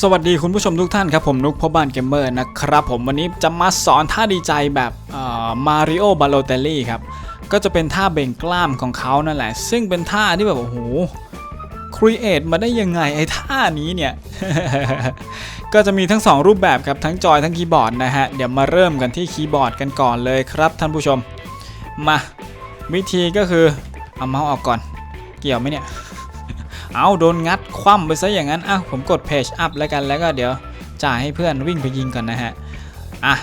สวัสดีคุณผู้ชมทุกท่านครับ ผมนุกพ่อบ้านเกมเมอร์นะครับ ผมวันนี้จะมาสอนท่าดีใจแบบมาริโอบาโลเตลลี่ครับ ก็จะเป็นท่าเบ่งกล้ามของเขานั่นแหละ ซึ่งเป็นท่าที่แบบโอ้โหครีเอทมาได้ยังไงไอ้ท่านี้เนี่ย ก็จะมีทั้ง 2 รูปแบบครับทั้งจอยทั้งคีย์บอร์ดนะฮะ เดี๋ยวมาเริ่มกันที่คีย์บอร์ดกันก่อนเลยครับท่านผู้ชม มา วิธีก็คือเอาเมาส์ออกก่อน เกี่ยวไหมเนี่ย เอาโดนงัดคว่ำไปซะอย่างนั้นอะผมกดเพจอัพแล้วกันแล้วก็เดี๋ยวจ่ายให้เพื่อนวิ่งไปยิงก่อนนะฮะอะ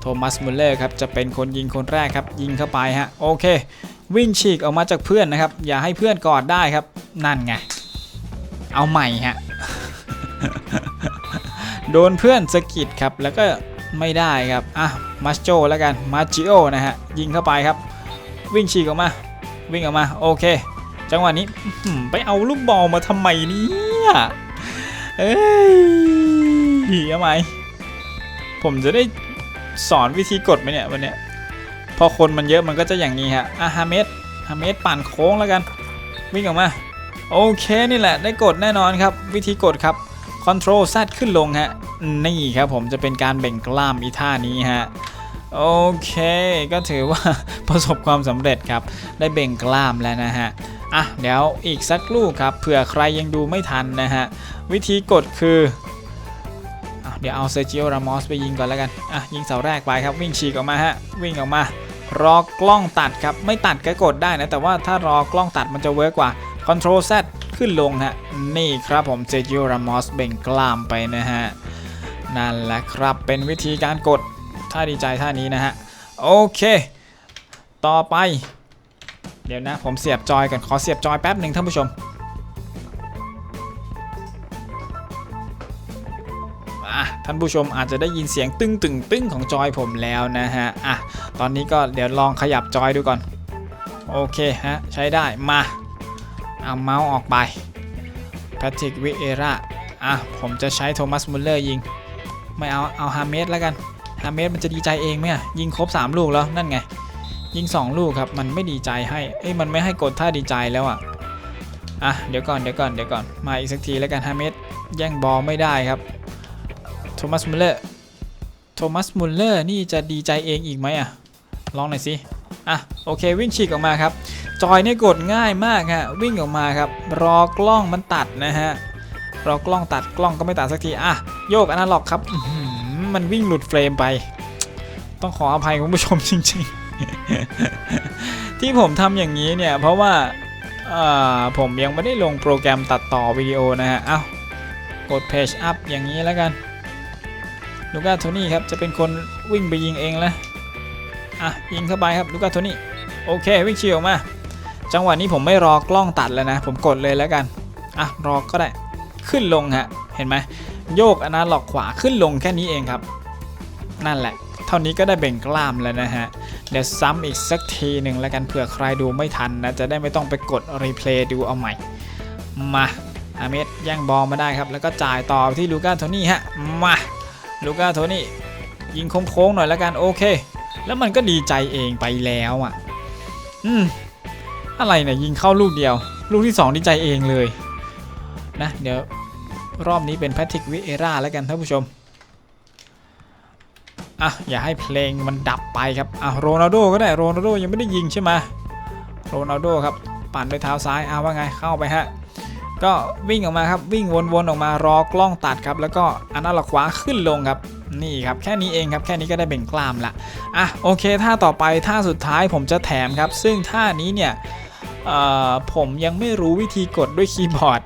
โทมัสมุลเลอร์ครับจะเป็นคนยิงคนแรกครับยิงเข้าไปฮะโอเค วิ่งฉีกออกมาจากเพื่อนนะครับ อย่าให้เพื่อนกอดได้ครับ นั่นไงเอาใหม่ฮะโดนเพื่อนสกิดครับแล้วก็ไม่ได้ครับอะมาโจแล้วกันมาจิโอนะฮะยิงเข้าไปครับ วิ่งฉีกออกมา วิ่งออกมาโอเค จังหวะนี้ไปเอาลูกบอลมาทำไมเนี่ยเอ้ยทำไมผมจะได้สอนวิธีกดไหมเนี่ยวันเนี้ยพอคนมันเยอะมันก็จะอย่างนี้ฮะอะฮาเมสฮาเมสปั่นโค้งแล้วกัน วิ่งออกมา โอเคนี่แหละ ได้กดแน่นอนครับ วิธีกดครับ Ctrl Z ขึ้นลงฮะ นี่ครับผมจะเป็นการเบ่งกล้ามอีท่านี้ฮะ โอเค ก็ถือว่าประสบความสำเร็จครับ ได้เบ่งกล้ามแล้วนะฮะ อะเดี๋ยวอีกสักลูกครับเผื่อใครยังดูไม่ทันนะฮะ วิธีกดคืออเดี๋ยวเอาเซจิโอรามอสไปยิงก่อนแล้วกัน อะ ยิงเสาแรกไปครับวิ่งฉีกออกมาฮะ วิ่งออกมา รอกล้องตัดครับ ไม่ตัดก็กดได้นะ แต่ว่าถ้ารอกล้องตัดมันจะเวิร์กกว่า Ctrl Z ขึ้นลงฮะ นี่ครับผมเซจิโอรามอสเบ่งกล้ามไปนะฮะ นั่นแหละครับเป็นวิธีการกดท่าดีใจท่านี้นะฮะ โอเค ต่อไป เดี๋ยวนะ ผมเสียบจอยก่อนขอเสียบจอยแป๊บหนึ่งท่านผู้ชมอะท่านผู้ชมอาจจะได้ยินเสียงตึ้งตึงตึ้งของจอยผมแล้วนะฮะอะตอนนี้ก็เดี๋ยวลองขยับจอยดูก่อน โอเคฮะ ใช้ได้มาเอาเมาส์ออกไปแพทริกวิเอราอะผมจะใช้โทมัสมุลเลอร์ยิง ไม่เอาเอาฮาเมสแล้วกันฮาเมสมันจะดีใจเองไหมยิงครบ 3 ลูกแล้วนั่นไง ยิง 2 ลูกครับ มันไม่ดีใจให้เอ้ยมันไม่ให้กดท่าดีใจแล้วอะอะเดี๋ยวก่อนเดี๋ยวก่อนเดี๋ยวก่อนมาอีกสักทีแล้วกันฮาเมสแย่งบอลไม่ได้ครับโทมัสมุลเลอร์โทมัสมุลเลอร์นี่จะดีใจเองอีกไหมอะลองหน่อยสิอะโอเควิ่งฉีกออกมาครับ จอยเนี่ยกดง่ายมากฮะวิ่งออกมาครับ รอกล้องมันตัดนะฮะรอกล้องตัดกล้องก็ไม่ตัดสักทีอะโยกอนาล็อกครับมันวิ่งหลุดเฟรมไป ต้องขออภัยคุณผู้ชมจริง ๆ ที่ผมทำอย่างนี้เนี่ย เพราะว่าผมยังไม่ได้ลงโปรแกรมตัดต่อวิดีโอนะฮะ เอ้ากดเพจอัพอย่างนี้แล้วกันลูก้าโทนี่ครับ จะเป็นคนวิ่งไปยิงเองแล้วอะ ยิงเข้าไปครับลูก้าโทนี่ โอเค วิ่งเฉียวมา จังหวะนี้ผมไม่รอกล้องตัดแล้วนะ ผมกดเลยแล้วกัน อะ รอก็ได้ ขึ้นลงฮะ เห็นไหมโยกอนาล็อกขวาขึ้นลงแค่นี้เองครับ นั่นแหละ เท่านี้ก็ได้เบ่งกล้ามแล้วนะฮะ เดี๋ยวซ้ำอีกสักทีหนึ่งแล้วกันเผื่อใครดูไม่ทันนะ จะได้ไม่ต้องไปกดรีเพลย์ดูเอาใหม่ มาอาเมดแย่งบอลมาได้ครับ แล้วก็จ่ายต่อที่ลูก้าโทนี่ฮะ มาลูก้าโทนี่ยิงโค้งๆหน่อยแล้วกันโอเค แล้วมันก็ดีใจเองไปแล้วอะ อืมอะไรเนี่ยยิงเข้าลูกเดียว ลูกที่ 2 ดีใจเองเลย นะ เดี๋ยวรอบนี้เป็นแพทริกวิเอราแล้วกันท่านผู้ชม อะอย่าให้เพลงมันดับไปครับอะโรนัลโดก็ได้โรนัลโดยังไม่ได้ยิงใช่ไหมโรนัลโดครับปั่นด้วยเท้าซ้ายอะว่าไงเข้าไปฮะก็วิ่งออกมาครับวิ่งวนๆออกมารอกล้องตัดครับแล้วก็อันนั้นหลักขวาขึ้นลงครับนี่ครับแค่นี้เองครับแค่นี้ก็ได้เบ่งกล้ามละอะโอเคท่าต่อไปท่าสุดท้ายผมจะแถมครับ ซึ่งท่านี้เนี่ยผมยังไม่รู้วิธีกดด้วยคีย์บอร์ด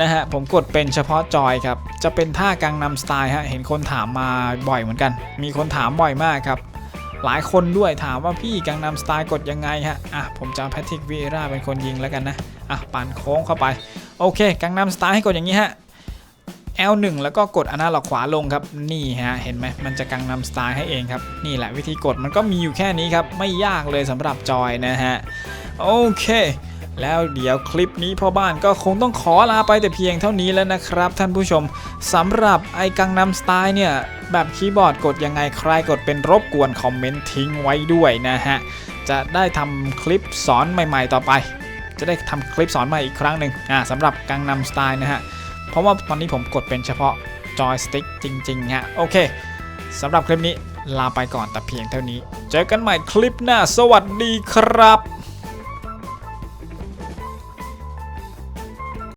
นะฮะผมกดเป็นเฉพาะจอยครับ จะเป็นท่ากังนำสไตล์ฮะเห็นคนถามมาบ่อยเหมือนกัน มีคนถามบ่อยมากครับหลายคนด้วยถามว่าพี่กังนำสไตล์กดยังไงฮะอะผมจะแพทริกวีราเป็นคนยิงแล้วกันนะอะปั่นโค้งเข้าไป โอเค กังนำสไตล์ให้กดอย่างนี้ฮะ L1 แล้วก็กดอนาล็อกขวาลงครับ นี่ฮะ เห็นไหมมันจะกังนำสไตล์ให้เองครับ นี่แหละวิธีกดมันก็มีอยู่แค่นี้ครับ ไม่ยากเลยสำหรับจอยนะฮะ โอเค แล้วเดี๋ยวคลิปนี้พ่อบ้านก็คงต้องขอลาไปแต่เพียงเท่านี้แล้วนะครับท่านผู้ชมสำหรับไอกังนำสไตล์เนี่ย แบบคีย์บอร์ดกดยังไงใครกดเป็นรบกวนคอมเมนต์ทิ้งไว้ด้วยนะฮะ จะได้ทำคลิปสอนใหม่ๆต่อไป จะได้ทำคลิปสอนใหม่อีกครั้งหนึ่งอ่าสำหรับกังนำสไตล์นะฮะ เพราะว่าตอนนี้ผมกดเป็นเฉพาะจอยสติ๊กจริงๆฮะโอเคสำหรับคลิปนี้ลาไปก่อนแต่เพียงเท่านี้ เจอกันใหม่คลิปหน้า สวัสดีครับ